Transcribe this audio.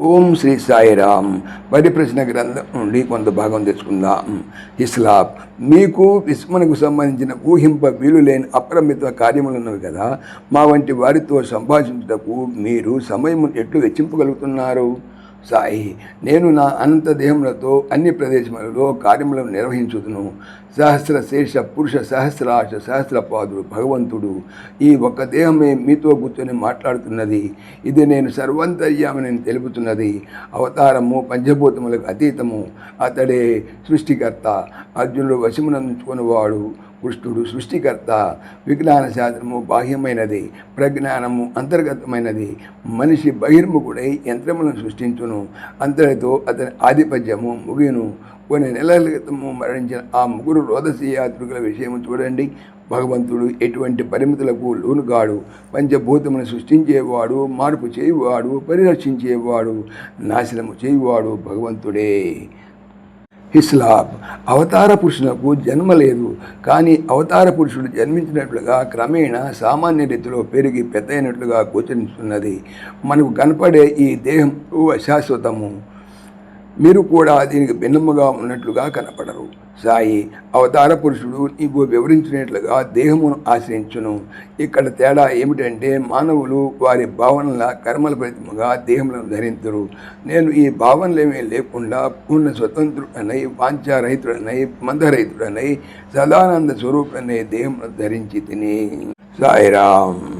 ఓం శ్రీ సాయిరామ్ పరిప్రశ్న గ్రంథం నుండి కొంత భాగం తెచ్చుకుందాం. ఇస్లాబ్ మీకు విస్మనకు సంబంధించిన ఊహింప వీలు లేని అప్రమిత కార్యములు ఉన్నవి కదా మా వంటి వారితో సంభాషించుటకు మీరు సమయం ఎట్లు వెచ్చింపగలుగుతున్నారు? సాయి నేను నా అనంత దేహములతో అన్ని ప్రదేశములలో కార్యములను నిర్వహించుదును. సహస్ర శేష పురుష సహస్రాశ సహస్రపాదుడు భగవంతుడు ఈ ఒక్క దేహమే మీతో కూర్చొని మాట్లాడుతున్నది. ఇది నేను సర్వంతర్యామని తెలుపుతున్నది. అవతారము పంచభూతములకు అతీతము. అతడే సృష్టికర్త. అర్జునుడు వశమునందుకున్నవాడు కృష్ణుడు సృష్టికర్త విజ్ఞాన శాస్త్రము బాహ్యమైనది ప్రజ్ఞానము అంతర్గతమైనది. మనిషి బహిర్ముఖుడై యంత్రములను సృష్టించును. అంతటితో అతని ఆధిపత్యము ముగిను కొన్ని నెలల క్రితము మరణించిన ఆ ముగ్గురు రోదసీ యాత్రికుల విషయం చూడండి. భగవంతుడు ఎటువంటి పరిమితులకు లోనుగాడు. పంచభూతమును సృష్టించేవాడు మార్పు చేయువాడు పరిరక్షించేవాడు నాశనము చేయువాడు భగవంతుడే. హిస్లాబ్ అవతార పురుషులకు జన్మ లేదు. కానీ అవతార పురుషుడు జన్మించినట్లుగా క్రమేణా సామాన్య రీతిలో పెరిగి పెద్దయినట్లుగా గోచరిస్తున్నది. మనకు కనపడే ఈ దేహం అశాశ్వతము మీరు కూడా దీనికి భిన్నముగా ఉన్నట్లుగా కనపడరు. సాయి అవతార పురుషుడు నీవు వివరించినట్లుగా దేహమును ఆశ్రయించును. ఇక్కడ తేడా ఏమిటంటే మానవులు వారి భావనల కర్మల ఫలితముగా దేహములను ధరించరు నేను ఈ భావనలేమీ లేకుండా పూర్ణ స్వతంత్రుడనై వాంఛారహితుడనై మందరహితుడనై సదానంద స్వరూపుడనై దేహమును ధరించి తిని. సాయిరామ్.